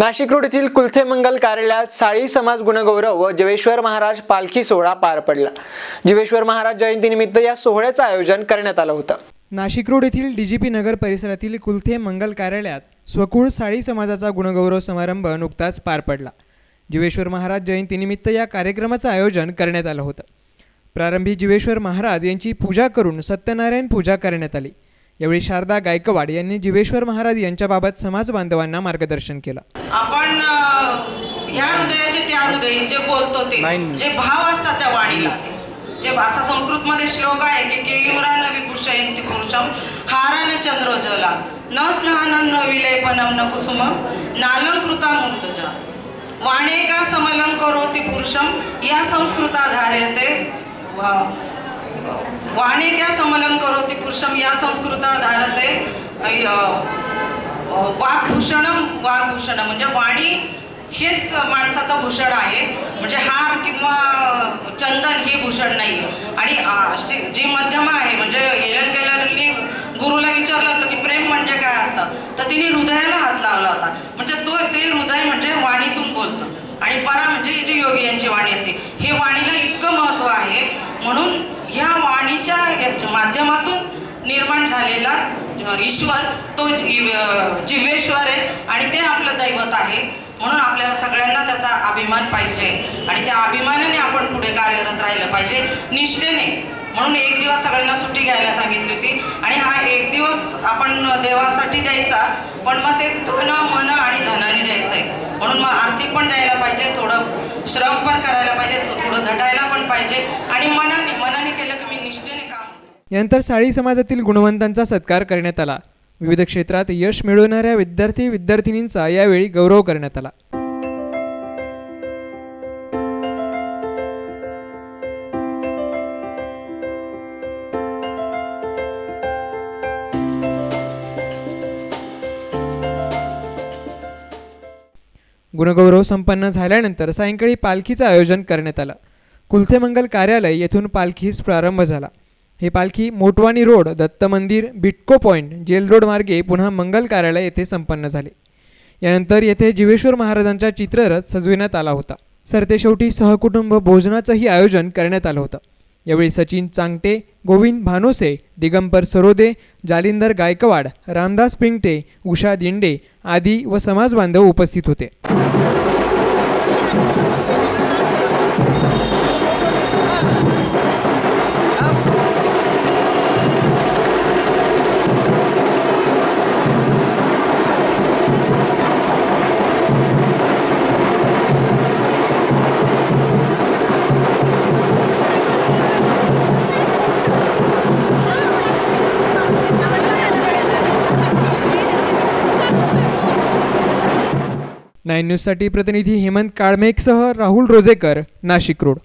Nashik road येथील कुलथे मंगल कार्यालयात साळी समाज गुणगौरव व जवेश्वर महाराज पालखी सोहळा पार पडला. जीवेश्वर महाराज जयंतीनिमित्त या सोहळ्याचं आयोजन करण्यात आलं होतं. नाशिक रोड येथील डीजीपी नगर परिसरातील कुलथे मंगल कार्यालयात स्वकुळ साळी समाजाचा गुणगौरव समारंभ नुकताच पार पडला. जीवेश्वर महाराज जयंतीनिमित्त या कार्यक्रमाचं आयोजन करण्यात आलं होतं. प्रारंभी जीवेश्वर महाराज यांची पूजा करून सत्यनारायण पूजा करण्यात आली. यावेळी शारदा गायकवाड यांनी जीवेश्वर महाराज यांच्याबाबत समाज बांधवांना मार्गदर्शन केलं. आपण ह्या हृदयाचे त्या हृदयी जे बोलतो ते जे भाव असतात त्या वाणीला जे असा संस्कृत मध्ये श्लोक आहे की केयुरान विभूषयंती पुरुषम हारान चंद्रोजला न स्नानं न विलेपनम न कुसुमम नालंकृता मूर्तजा. वाणे का समलंकरोति पुरुषम या संस्कृताधार्यते व- वाणिक्या समलन करोति पुरुषम या संस्कृता धारते वाग्भूषणम वाग्भूषणम. म्हणजे वाणी हेच माणसाचं भूषण आहे. म्हणजे हार किंवा चंदन हे भूषण नाही. आणि जी मध्यम आहे म्हणजे हेलन केलरनी गुरुला विचारलं होतं की प्रेम म्हणजे काय असतं? तर तिने हृदयाला हात लावला होता. म्हणजे तो ते हृदय म्हणजे वाणीतून बोलतं. आणि परा म्हणजे ही जी योगी यांची वाणी असते. हे वाणीला इतकं महत्त्व आहे म्हणून ह्या वाणीच्या या- माध्यमातून निर्माण झालेला ईश्वर तो जिव्हेश्वर जिवेश्वर आहे आणि ते आपलं दैवत आहे. म्हणून आपल्याला सगळ्यांना त्याचा अभिमान पाहिजे. आणि त्या अभिमानाने आपण पुढे कार्यरत राहिलं पाहिजे निष्ठेने. म्हणून एक दिवस सगळ्यांना सुट्टी घ्यायला सांगितली होती. आणि हा एक दिवस आपण देवासाठी द्यायचा पण मग ते धन मन आणि धनाने द्यायचं आहे म्हणून मग आर्थिक पण द्यायला पाहिजे थोडं श्रम पण करायला पाहिजे थोडं झटायला पण पाहिजे. आणि मनाने मनाने केलं की मी यानंतर साळी समाजातील गुणवंतांचा सत्कार करण्यात आला. विविध क्षेत्रात यश मिळवणाऱ्या विद्यार्थी विद्यार्थिनींचा यावेळी गौरव करण्यात आला. गुणगौरव संपन्न झाल्यानंतर सायंकाळी पालखीचं आयोजन करण्यात आलं. कुलथेमंगल कार्यालय येथून पालखीस प्रारंभ झाला. ही पालखी मोटवानी रोड दत्त मंदिर बिटको पॉईंट जेल रोड मार्गे पुन्हा मंगल कार्यालय येथे संपन्न झाले. यानंतर येथे जीवेश्वर महाराजांचा चित्ररथ सजविण्यात आला होता. सरतेशेवटी सहकुटुंब भोजनाचंही आयोजन करण्यात आलं होतं. यावेळी सचिन चांगटे गोविंद भानोसे दिगंबर सरोदे जालिंदर गायकवाड रामदास पिंगटे उषा दिंडे आदी व समाजबांधव उपस्थित होते. नाईन न्यूजसाठी प्रतिनिधी हेमंत काळमेकसह राहुल रोजेकर नाशिक रोड.